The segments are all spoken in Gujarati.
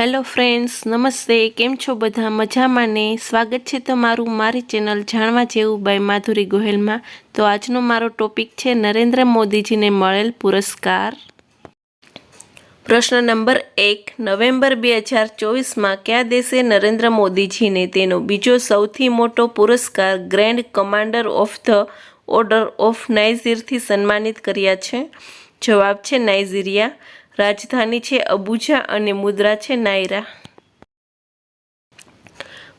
હેલો ફ્રેન્ડ્સ, નમસ્તે. કેમ છો બધા? મજામાં ને? સ્વાગત છે તમારું મારી ચેનલ જાણવા જેવું બાય માધુરી ગોહેલમાં. તો આજનો મારો ટોપિક છે નરેન્દ્ર મોદીજીને મળેલ પુરસ્કાર. પ્રશ્ન નંબર એક, નવેમ્બર બે હજાર ચોવીસમાં કયા દેશે નરેન્દ્ર મોદીજીને તેનો બીજો સૌથી મોટો પુરસ્કાર grand commander of the order of નાઇઝીરથી સન્માનિત કર્યા છે? જવાબ છે નાઇજીરિયા. રાજધાની છે અબુજા અને મુદ્રા છે નાયરા.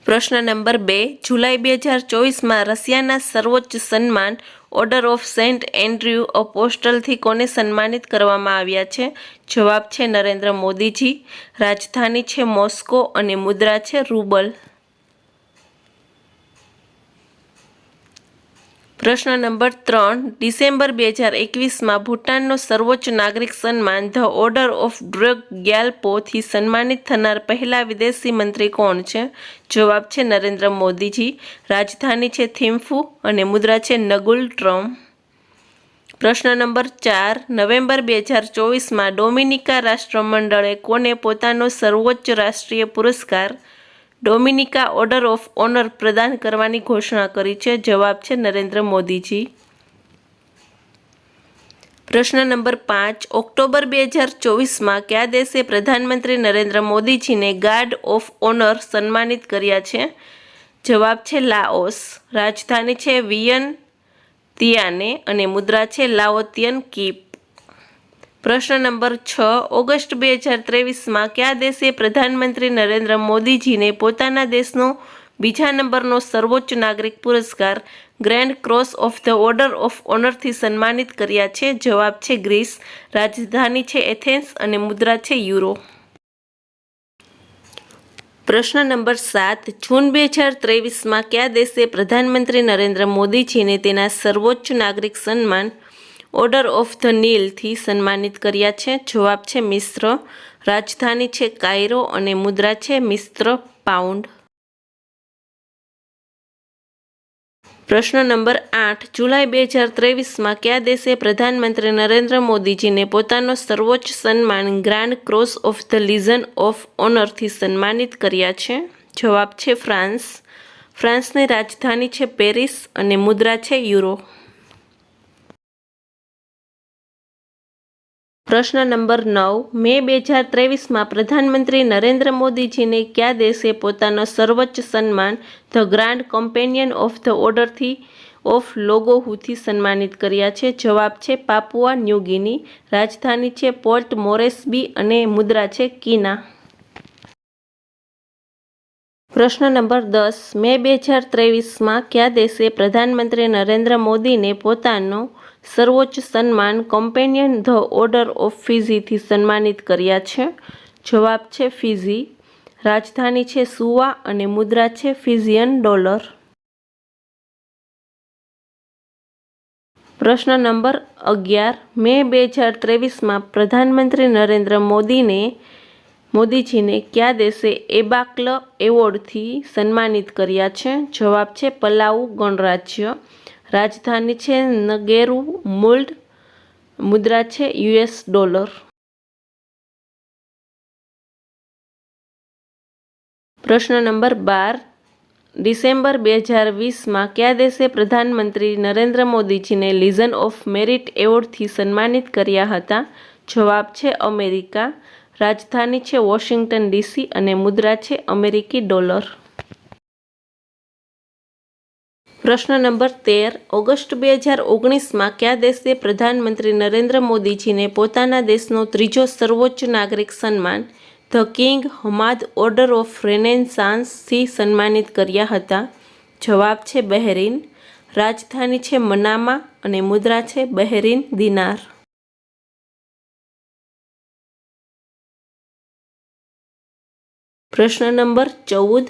પ્રશ્ન નંબર બે, જુલાઈ બે હજાર ચોવીસમાં રશિયાના સર્વોચ્ચ સન્માન ઓર્ડર ઓફ સેન્ટ એન્ડ્રયુ અપોસ્ટલથી કોને સન્માનિત કરવામાં આવ્યા છે? જવાબ છે નરેન્દ્ર મોદીજી. રાજધાની છે મોસ્કો અને મુદ્રા છે રૂબલ. પ્રશ્ન નંબર ત્રણ, ડિસેમ્બર બે હજાર એકવીસમાં ભૂટાનનો સર્વોચ્ચ નાગરિક સન્માન ધ ઓર્ડર ઓફ ડ્રગ ગ્યાલ્પોથી સન્માનિત થનાર પહેલા વિદેશી મંત્રી કોણ છે? જવાબ છે નરેન્દ્ર મોદીજી. રાજધાની છે થિમ્ફુ અને મુદ્રા છે નગુલ ટ્રમ્પ. પ્રશ્ન નંબર ચાર, નવેમ્બર બે હજાર ચોવીસમાં ડોમિનિકા રાષ્ટ્રમંડળે કોને પોતાનો સર્વોચ્ચ રાષ્ટ્રીય પુરસ્કાર ડોમિનિકા ઓર્ડર ઓફ ઓનર પ્રદાન કરવાની ઘોષણા કરી છે. જવાબ છે નરેન્દ્ર મોદીજી. પ્રશ્ન નંબર પાંચ. ઓક્ટોબર બે હજાર ચોવીસમાં કયા દેશે પ્રધાનમંત્રી નરેન્દ્ર મોદીજીને ગાર્ડ ઓફ ઓનર સન્માનિત કર્યા છે? જવાબ છે લાઓસ. રાજધાની છે વિયન તિયાને અને મુદ્રા છે લાઓતિયન કીપ. પ્રશ્ન નંબર છ, ઓગસ્ટ બે હજાર ત્રેવીસમાં કયા દેશે પ્રધાનમંત્રી નરેન્દ્ર મોદીજીને પોતાના દેશનો બીજા નંબરનો સર્વોચ્ચ નાગરિક પુરસ્કાર grand cross of the order of ઓનરથી સન્માનિત કર્યા છે? જવાબ છે ગ્રીસ, રાજધાની છે એથેન્સ અને મુદ્રા છે યુરો. પ્રશ્ન નંબર સાત, જૂન બે હજાર ત્રેવીસમાં કયા દેશે પ્રધાનમંત્રી નરેન્દ્ર મોદીજીને તેના સર્વોચ્ચ નાગરિક સન્માન ઓર્ડર ઓફ ધ નીલથી સન્માનિત કર્યા છે. જવાબ છે મિશ્ર રાજધાની છે, કાયરો અને મુદ્રા છે મિશ્ર પાઉન્ડ. પ્રશ્ન નંબર આઠ. જુલાઈ બે હજાર ત્રેવીસમાં કયા દેશે પ્રધાનમંત્રી નરેન્દ્ર મોદીજીને પોતાનો સર્વોચ્ચ સન્માન grand cross of the legion of ઓનરથી સન્માનિત કર્યા છે? જવાબ છે, ફ્રાન્સ. ફ્રાન્સની રાજધાની છે, પેરિસ અને મુદ્રા છે યુરો પ્રશ્ન નંબર નવ, મે બે હજાર ત્રેવીસમાં પ્રધાનમંત્રી નરેન્દ્ર મોદીજીને કયા દેશે પોતાનો સર્વોચ્ચ સન્માન, the grand companion of the ઓર્ડરથી of લોગોહુથી સન્માનિત કર્યા છે? જવાબ છે, પાપુઆ ન્યૂગિની રાજધાની છે પોર્ટ મોરેસ્બી અને મુદ્રા છે કીના. પ્રશ્ન નંબર દસ, મે બે હજાર ત્રેવીસમાં કયા દેશે પ્રધાનમંત્રી નરેન્દ્ર મોદીને પોતાનો સર્વોચ્ચ સન્માન કમ્પેનિયન ધ ઓર્ડર ઓફ ફિઝીથી સન્માનિત કર્યા છે? જવાબ છે ફિઝી રાજધાની છે સુવા અને મુદ્રા છે ફિઝિયન ડોલર. પ્રશ્ન નંબર અગિયાર, મે બે હજાર ત્રેવીસમાં પ્રધાનમંત્રી નરેન્દ્ર મોદીને મોદીજીને કયા દેશે એબાકલ એવોર્ડથી સન્માનિત કર્યા છે? જવાબ છે પલાઉ ગણરાજ્ય. રાજધાની છે નગેરુ, મુલ્ડ, મુદ્રા છે યુએસ ડોલર. પ્રશ્ન નંબર બાર. ડિસેમ્બર બે હજાર વીસમાં કયા દેશે પ્રધાનમંત્રી નરેન્દ્ર મોદીજીને લીઝન ઓફ મેરિટ એવોર્ડથી સન્માનિત કર્યા હતા? જવાબ છે અમેરિકા. રાજધાની છે વોશિંગ્ટન ડીસી અને મુદ્રા છે અમેરિકી ડોલર. પ્રશ્ન નંબર તેર. ઓગસ્ટ બે હજાર ઓગણીસમાં કયા દેશે પ્રધાનમંત્રી નરેન્દ્ર મોદીજીને પોતાના દેશનો ત્રીજો સર્વોચ્ચ નાગરિક સન્માન the king Hamad order of રેનેસાન્સથી સન્માનિત કર્યા હતા? જવાબ છે બહેરીન. રાજધાની છે મનામા અને મુદ્રા છે બહેરીન દિનાર. પ્રશ્ન નંબર ચૌદ.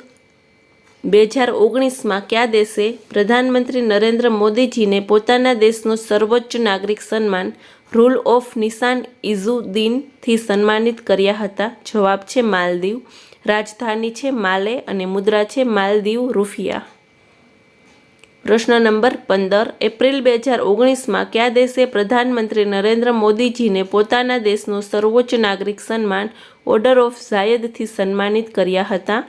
બે હજાર ઓગણીસમાં કયા દેશે પ્રધાનમંત્રી નરેન્દ્ર મોદીજીને પોતાના દેશનો સર્વોચ્ચ નાગરિક સન્માન રૂલ ઓફ નિશાન ઇઝુદ્દીનથી સન્માનિત કર્યા હતા? જવાબ છે માલદીવ, રાજધાની છે માલે અને મુદ્રા છે માલદીવ રૂફિયા. પ્રશ્ન નંબર પંદર. એપ્રિલ બે હજાર ઓગણીસમાં કયા દેશે પ્રધાનમંત્રી નરેન્દ્ર મોદીજીને પોતાના દેશનો સર્વોચ્ચ નાગરિક સન્માન ઓર્ડર ઓફ ઝાયદથી સન્માનિત કર્યા હતા.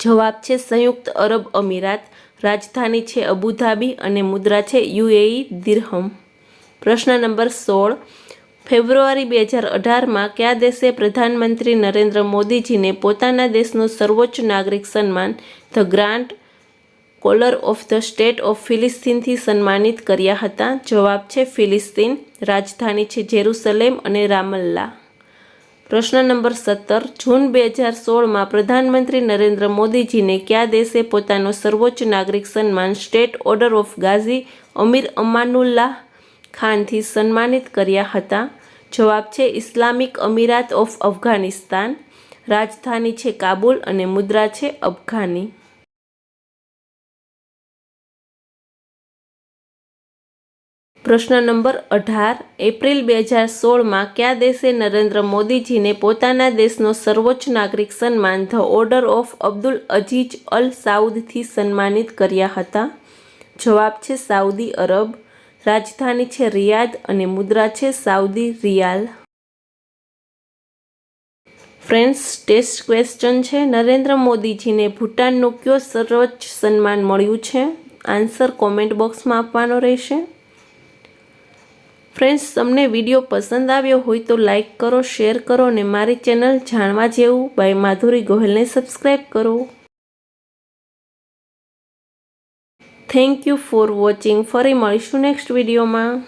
જવાબ છે, સંયુક્ત અરબ અમીરાત. રાજધાની છે અબુધાબી અને મુદ્રા છે યુએઈ દિરહમ. પ્રશ્ન નંબર સોળ. ફેબ્રુઆરી બે હજાર અઢારમાં કયા દેશે પ્રધાનમંત્રી નરેન્દ્ર મોદીજીને પોતાના દેશનું સર્વોચ્ચ નાગરિક સન્માન, the grand collar of the state of ફિલિસ્તીનથી સન્માનિત કર્યા હતા? જવાબ છે, ફિલિસ્તીન. રાજધાની છે જેરુસલેમ અને રામલ્લા. પ્રશ્ન નંબર સત્તર, જૂન બે હજાર સોળમાં પ્રધાનમંત્રી નરેન્દ્ર મોદીજીને કયા દેશે પોતાનો સર્વોચ્ચ નાગરિક સન્માન state order of Ghazi Amir Amanullah ખાનથી સન્માનિત કર્યા હતા? જવાબ છે, ઇસ્લામિક અમીરાત ઓફ અફઘાનિસ્તાન. રાજધાની છે કાબુલ અને મુદ્રા છે અફઘાની. પ્રશ્ન નંબર અઢાર, એપ્રિલ બે હજાર સોળમાં કયા દેશે નરેન્દ્ર મોદીજીને પોતાના દેશનો સર્વોચ્ચ નાગરિક સન્માન the order of Abdul Aziz al સાઉદથી સન્માનિત કર્યા હતા? જવાબ છે સાઉદી અરબ, રાજધાની છે રિયાદ અને મુદ્રા છે Saudi riyal. Friends, test question છે, નરેન્દ્ર મોદીજીને ભૂટાનનું કયો સર્વોચ્ચ સન્માન મળ્યું છે? આન્સર કોમેન્ટ બોક્સમાં આપવાનો રહેશે. ફ્રેન્ડ્સ, તમને વીડિયો પસંદ આવ્યો હોય તો લાઈક કરો, શેર કરો અને મારી ચેનલ જાણવા જેવું બાય માધુરી ગોહિલને સબસ્ક્રાઈબ કરો. થેન્ક યુ ફોર વોચિંગ ફરી મળીશું નેક્સ્ટ વિડીયોમાં.